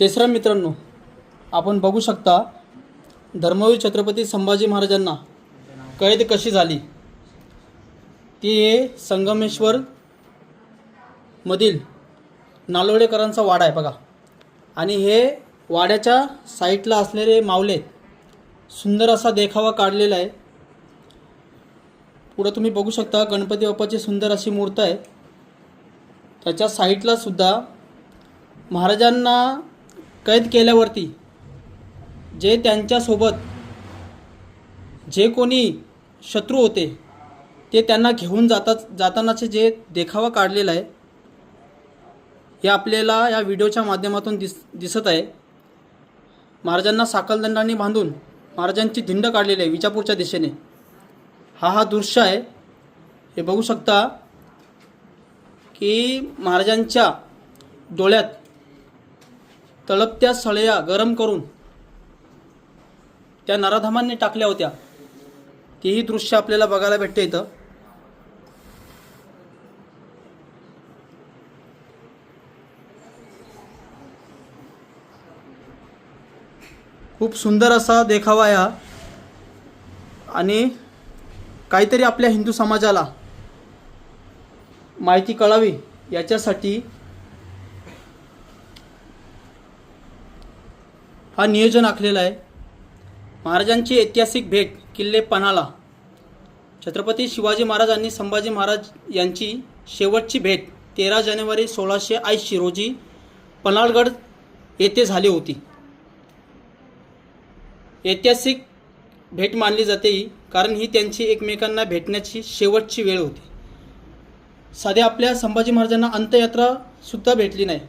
जयश्राम मित्रांनो आपण बघू शकता धर्मवीर छत्रपती संभाजी महाराजांना कैद कशी झाली? ती हे संगमेश्वर मधील नालोडेकरांचा वाडा आहे बघा. आणि हे वाड्याच्या साईटला असलेले मावले सुंदर असा देखावा काढलेला आहे. पुढं तुम्ही बघू शकता गणपती बाप्पाची सुंदर अशी मूर्त आहे. त्याच्या साईटला सुद्धा महाराजांना कैद केल्यावरती जे त्यांच्यासोबत जे कोणी शत्रू होते ते त्यांना घेऊन जातात जातानाचे जे देखावा काढलेला आहे हे आपल्याला या व्हिडिओच्या माध्यमातून दिस दिसत आहे. महाराजांना साकलदंडाने बांधून महाराजांची धिंड काढलेली आहे विजापूरच्या दिशेने. हा हा दृश्य आहे. हे बघू शकता की महाराजांच्या डोळ्यात तळपत्या सळया गरम करून त्या नराधमांनी टाकल्या होत्या. तीही दृश्य आपल्याला बघायला भेटते इथं. खूप सुंदर असा देखावा हा आणि काहीतरी आपल्या हिंदू समाजाला माहिती कळावी याच्यासाठी हा नियोजन आखलेला आहे. महाराजांची ऐतिहासिक भेट किल्ले पन्हाळा छत्रपती शिवाजी महाराज आणि संभाजी महाराज यांची शेवटची भेट तेरा जानेवारी सोळाशे ऐंशी रोजी पन्हाळगड येथे झाली होती. ऐतिहासिक भेट मानली जाते ही कारण ही त्यांची एकमेकांना भेटण्याची शेवटची वेळ होती. साध्या आपल्या संभाजी महाराजांना अंत्ययात्रासुद्धा भेटली नाही.